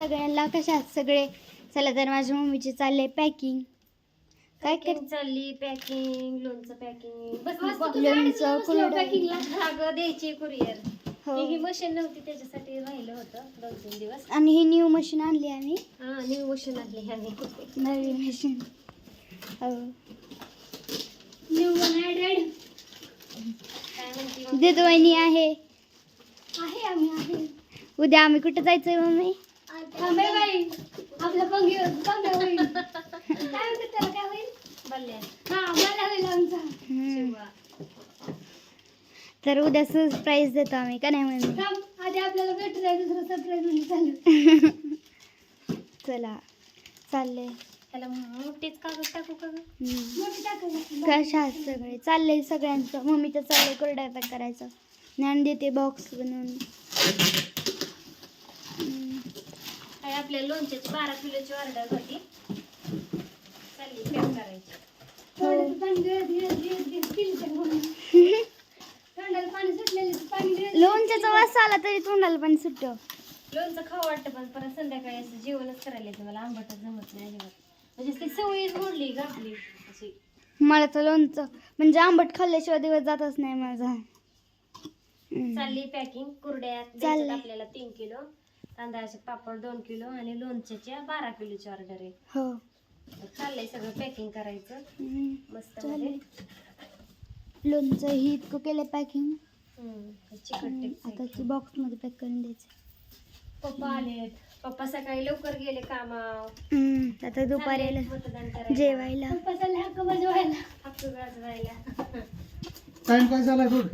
सगळ्यांना कशा सगळे? चला तर माझ्या मम्मीची चालले पॅकिंग काय कर पॅकिंग चालली पॅकिंग लोणचं पॅकिंग बस लोणचं. पॅकिंगला धाग द्यायची कुरिअर हो. ही मशीन नव्हती त्याच्यासाठी राहिलं होतं दोन तीन दिवस. आणि ही न्यू मशीन आणली आम्ही. हा न्यू मशीन आणली आम्ही. नवीन मशीन हो. न्यू ॲडेड काय म्हणते मग? दिदवणी आहे. आहे आम्ही आहे. उद्या आम्ही कुठे जायचंय मम्मी? थांबे बाई. आपलं पंगी पंगा होईल. काय म्हणते त्याला? काय होईल? बल्ल्या. हा मला होईल आमचा. हम्म. शिवा. तर उद्या सरप्राईज देतो आम्ही का नाही मम्मी? थांब आधी आपल्याला भेटू जाय दुसरं सरप्राईज म्हणजे चालू. चला चाललंय. त्याला मोठीच कागद टाकू का गं? हम्म. मोठी टाकू कशा आहात सगळे? चाललंय सगळ्यांचं. मम्मीचं चाललंय कोरड्या पॅक करायचं ज्ञान देते बॉक्स बनवून. काय आपल्या लोणच्याची बारा किलोची ऑर्डर होती. चालली पॅक करायची. लोणच्याचा वास आला तरी तोंडाला पण सुटतो. लोणचं खाऊ वाटतं पण परत संध्याकाळी असं जेवणच करायला येतं. मला आंबटच जमत नाही अजिबात. म्हणजे ती सवयच मोडली ग आपली अशी. मला तर लोणचं म्हणजे आंबट खाल्ल्याशिवाय दिवस जातच नाही माझा. चालली पॅकिंग कुरड्या द्यायच्यात चाललंय. आपल्याला तीन किलो. तांदळाचे पापड दोन किलो आणि लोणच्याच्या बारा किलोची ऑर्डर आहे. हो. चाललंय सगळं पॅकिंग करायचं. मस्त चालेल. लोणचं ही इतकं केलं पॅकिंग चिकट आता ती बॉक्समध्ये पॅक करून द्यायचं. पप्पा आलेत. पप्पा सकाळी लवकर गेले कामावर. हम्म. आता दुपारी मतदान करायला. जेवायला. पप्पा चालले हक्क बजवायला. हक्क टाइम काय झालाय बघ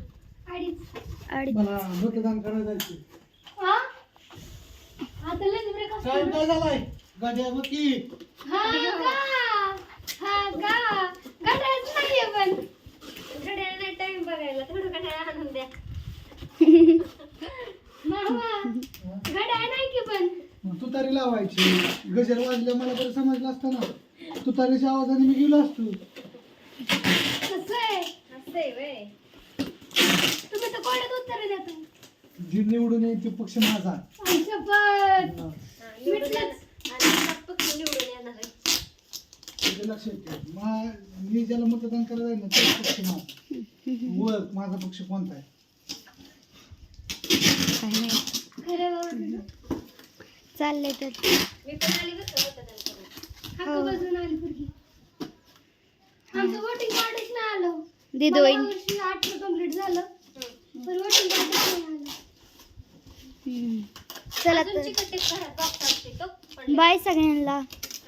अडीच. अडीच. मला मतदान करायला जायचं टाइम काय झालाय. गाड्या बघ की हा का? हा का? घड्याळच नाहीये पण. घड्याळ नाही टाइम बघायला. थोडं घड्याळ आणून द्या. मामा घड्याळ नाही की पण? मग तुतारी लावायची. गजर वाजले मला बरं समजलं असतं ना. तुतारीच्या आवाजाने मी गेलो असतो. कसं आहे? असं आहे व्हय तुम्ही तर कोणात उत्तर देता. जी निवडून येईल ते पक्ष माझा. आमच्या पण हा. मा- मी ज्याला मतदान करायला जाईल ना तोच पक्ष माझा ओळख माझा पक्ष कोणता आहे? काय नाही. चाललंय तर. मी पण आली बरं का मतदान करून? हक्क हो. बजवून आली पोरगी. आमचं वोटिंग कार्डच नाही आलं. दिदू मला वहिनी. यावर्षी कंप्लीट झालं. पण वोटिंग कार्डच नाही आलं. चला अजून तर. चिकट टेप घरात box असते तो पडला. बाय सगळ्यांना.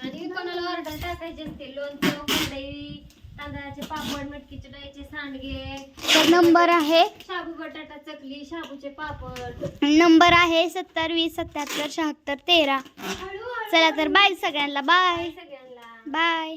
आणि कोणाला ऑर्डर टाकायची असते लोणचं कुरडई तांदळाचे पापड मटकीचे डाळीचे सांडगे. तर नंबर आहे शाबू बटाटा चकली शाबूचे पापड. नंबर आहे सत्तर वीस सत्याहत्तर शहात्तर तेरा. चला तर बाय सगळ्यांना. बाय सगळ्यांना. बाय.